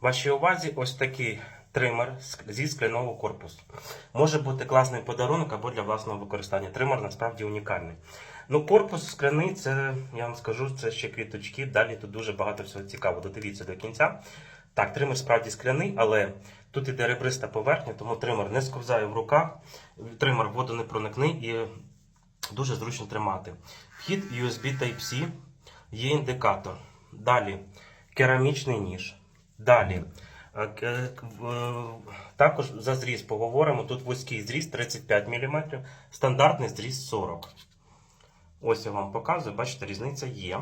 Вашій увазі ось такий тример зі скляного корпусу. Може бути класний подарунок або для власного використання. Тример насправді унікальний. Ну, корпус скляний, це я вам скажу, це ще квіточки. Далі тут дуже багато всього цікавого. Додивіться до кінця. Так, тример справді скляний, але тут іде ребриста поверхня, тому тример не сковзає в руках, тример воду не проникне і дуже зручно тримати. Вхід USB Type-C, є індикатор. Далі керамічний ніж. Далі. е, в- Також за зріз поговоримо. Тут вузький зріз 35 мм, стандартний зріз 40 Ось я вам показую, бачите, різниця є.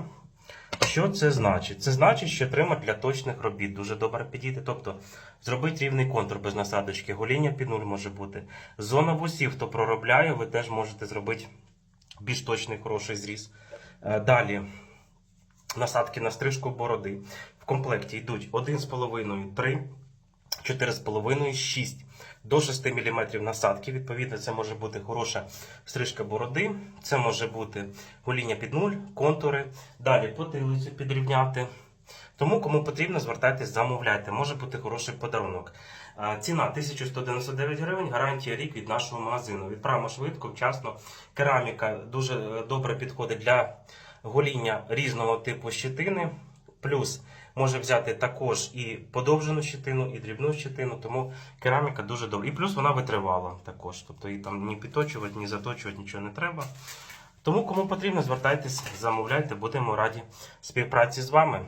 Що це значить? Це значить, що тример для точних робіт дуже добре підійде. Тобто зробити рівний контур без насадочки, гоління під нуль може бути. Зона вусів, хто проробляє, ви теж можете зробити більш точний хороший зріз. Е, Далі насадки на стрижку бороди. В комплекті йдуть 1,5, 3, 4,5, 6 до 6 мм насадки. Відповідно, це може бути хороша стрижка бороди, це може бути гоління під нуль, контури. Далі потилицю підрівняти. Тому, кому потрібно, звертайтесь, замовляйте. Може бути хороший подарунок. Ціна 1199 гривень, гарантія рік від нашого магазину. Відправимо швидко, вчасно. Кераміка дуже е, добре підходить для гоління різного типу щитини, Плюс може взяти також і подовжену щитину, і дрібну щитину, тому кераміка дуже добра. І плюс вона витривала також. Тобто її там ні підточувати, ні заточувати нічого не треба. Тому, кому потрібно, звертайтесь, замовляйте, будемо раді співпраці з вами.